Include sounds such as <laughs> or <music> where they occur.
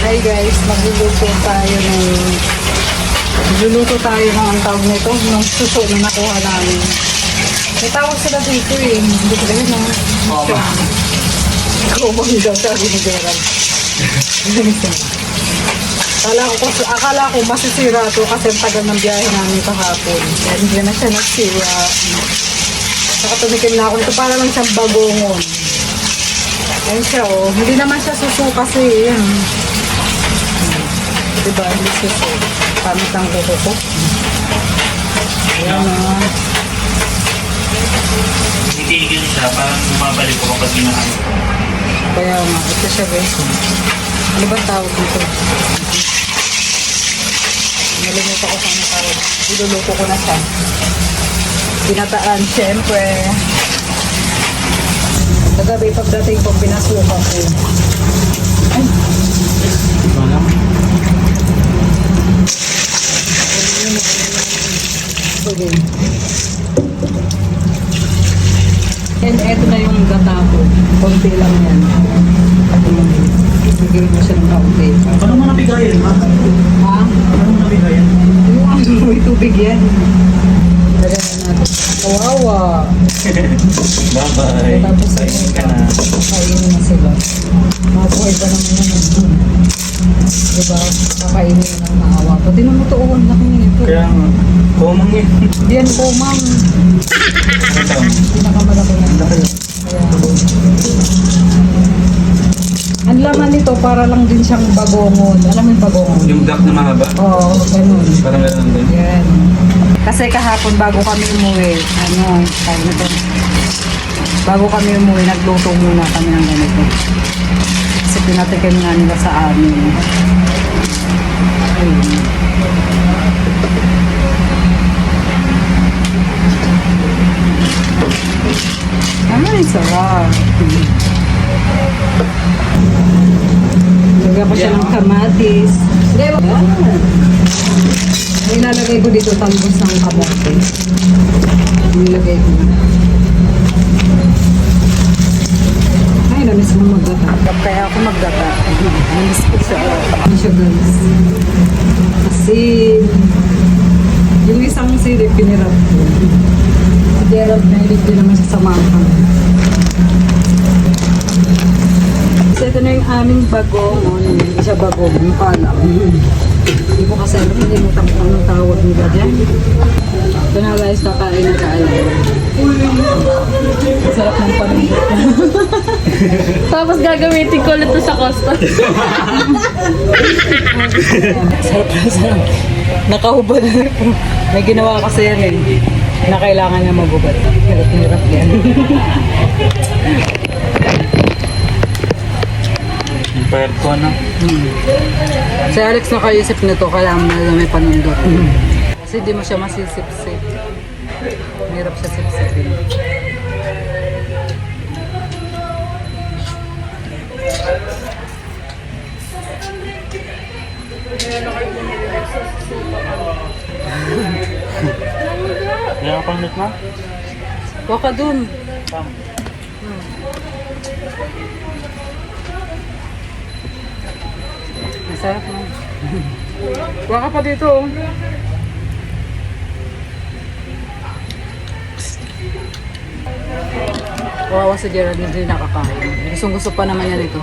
Hi guys, magluluto tayo ng magluluto tayo ng ang tawag nito, ng suso na nakuha namin. May tawag sila dito eh. Hindi ko rin na. Mama. Kumang daw sabi ni Gerald. Akala ko, akala ko masisira to kasi tagal ng biyahe namin kahapon. Kaya hindi na siya nagsira. Saka tumikim na ako. Ito para lang siyang bagongon. Ayun siya oh. Hindi naman siya suso kasi. Yan. Suso. Pamit ang kuko ko. Ayan oh. Titigil siya, parang bumabalik ko kapag kinakain. Kaya nga. Ito siya guys. Ano ba tawag dito? Nalimutan ko sa ano tawag. Iluluto ko na siya. Pinataan, syempre. Kagabi pagdating ko, pinasukan ko. Ay, Ito lang. sige. And eto na yung gata ko. Konti lang yan. Bigyan mo siya ng kaunti. Paano mo nabigayan, ma? Ha? Paano mo nabigayan? Yung ano, <laughs> may tubig yan. Lagyan na natin. Kawawa. Bye-bye. Tapos Kain ka na. Kainin na sila. Mabuhay ba naman yun? Diba? Kakainin na ng maawa. Pati na mutuuan laki nito. Kaya nga, kumang yun. Yan po, ma'am. Para lang din siyang bagongon. Alam mo yung bagongon? Yung duck na mahaba. Oo, ganun. Parang gano'n din. Yan. Kasi kahapon bago kami umuwi, ano, tayo na to. Bago kami umuwi, nagluto muna kami ng ganito. Kasi pinatikim nga nila sa amin. Ayun. Ay, sarap. Lagyan ko siya ng kamatis. Yan. Nilalagay ko dito talbos ng kamote. Nilagay ko. Ay, namis mo maggata. Kaya ako maggata. Namis ko siya. Ano siya guys? Asin. Yung isang sirip pinirap ko. Gerald mahilig din naman siya sa ito na yung aming bagong. Oh, hindi siya bagong. Yung pala. Hindi ko kasi alam, nalimutan ko anong tawag nila dyan. Ito na guys, kakain na kain. Sarap ng panunod. <laughs> Tapos gagamitin ko ulit sa Costa. sarap na sarap. Nakahubad na. May ginawa kasi yan eh. Na kailangan niya magubad. Hirap na hirap yan. Payat ko, no? Si Alex nakaisip nito, kailangan na may panundot. Kasi di mo siya masisip-sip. Hirap siya sip-sipin. Kaya ka pang ma? Huwag ka dun. Pam. Masarap na. Huwag ka pa dito. oh. Wawa si Gerald hindi nakakain. Gustong gusto pa naman yan ito.